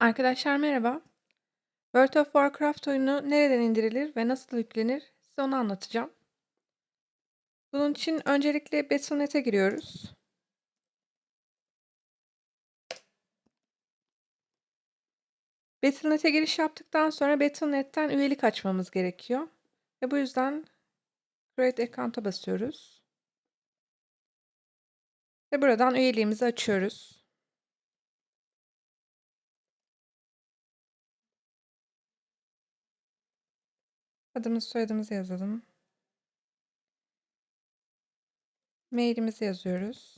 Arkadaşlar merhaba. World of Warcraft oyunu nereden indirilir ve nasıl yüklenir size onu anlatacağım. Bunun için öncelikle Battle.net'e giriyoruz. Battle.net'e giriş yaptıktan sonra Battle.net'ten üyelik açmamız gerekiyor. Ve bu yüzden Create Account'a basıyoruz. Ve buradan üyeliğimizi açıyoruz. Adımız soyadımızı yazalım. Mailimizi yazıyoruz.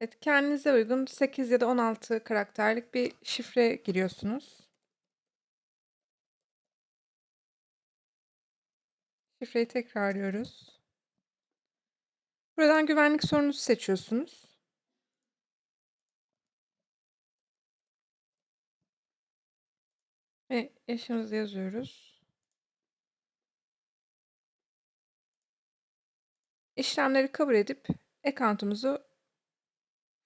Evet, kendinize uygun 8 ya da 16 karakterlik bir şifre giriyorsunuz. Şifreyi tekrarlıyoruz. Buradan güvenlik sorunuzu seçiyorsunuz. Ve yaşınızı yazıyoruz. İşlemleri kabul edip account'umuzu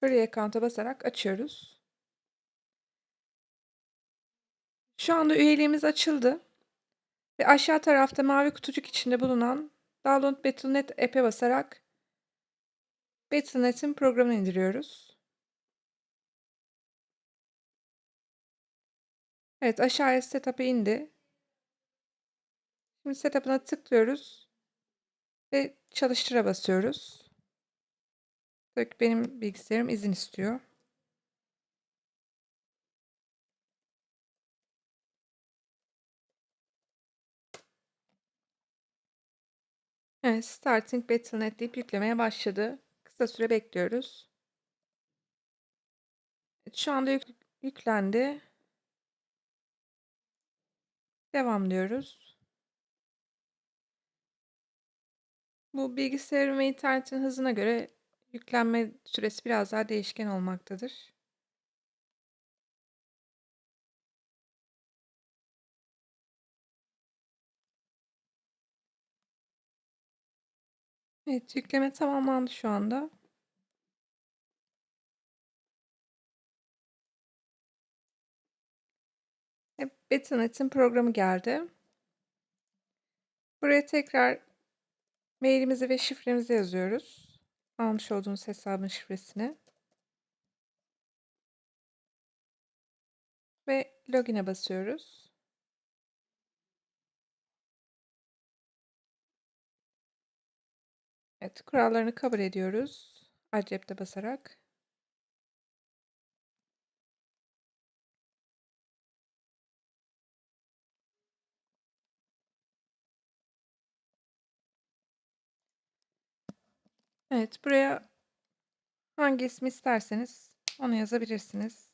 Free Account'a basarak açıyoruz. Şu anda üyeliğimiz açıldı. Ve aşağı tarafta mavi kutucuk içinde bulunan Download Battle.net app'e basarak Battle.net'in programını indiriyoruz. Evet aşağıya setup'a indi. Şimdi setup'ına tıklıyoruz. Ve çalıştıra basıyoruz. Tabii ki benim bilgisayarım izin istiyor. Evet, Starting Battle.net deyip yüklemeye başladı. Kısa süre bekliyoruz. Şu anda yük yüklendi. Devam diyoruz. Bu bilgisayarın ve internetin hızına göre yüklenme süresi biraz daha değişken olmaktadır. Evet, yükleme tamamlandı şu anda. Evet, Battle.net'in programı geldi. Buraya tekrar mailimizi ve şifremizi yazıyoruz. Almış olduğumuz hesabın şifresini. Ve login'e basıyoruz. Evet, kurallarını kabul ediyoruz. Accept'e basarak. Evet, buraya hangi ismi isterseniz onu yazabilirsiniz.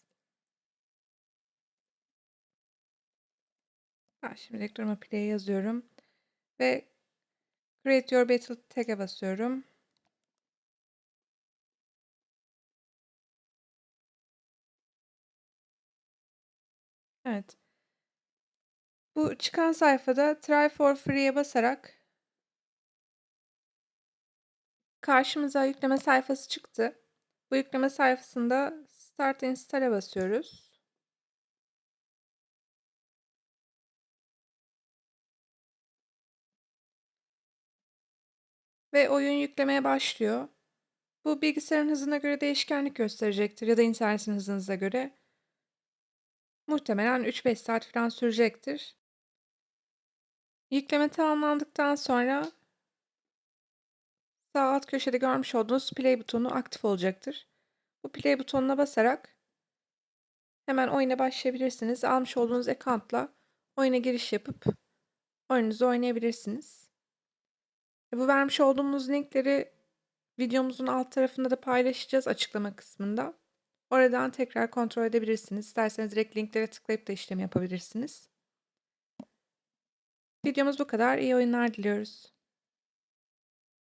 Ben şimdilik durma play yazıyorum. Ve Create Your Battle tag'e basıyorum. Evet. Bu çıkan sayfada Try for Free'ye basarak karşımıza yükleme sayfası çıktı. Bu yükleme sayfasında Start Install'e basıyoruz. Ve oyun yüklemeye başlıyor. Bu bilgisayarın hızına göre değişkenlik gösterecektir ya da internetin hızınıza göre. Muhtemelen 3-5 saat falan sürecektir. Yükleme tamamlandıktan sonra sağ alt köşede görmüş olduğunuz play butonu aktif olacaktır. Bu play butonuna basarak hemen oyuna başlayabilirsiniz. Almış olduğunuz account'la oyuna giriş yapıp oyununuzu oynayabilirsiniz. Bu vermiş olduğumuz linkleri videomuzun alt tarafında da paylaşacağız açıklama kısmında. Oradan tekrar kontrol edebilirsiniz. İsterseniz direkt linklere tıklayıp da işlem yapabilirsiniz. Videomuz bu kadar. İyi oyunlar diliyoruz.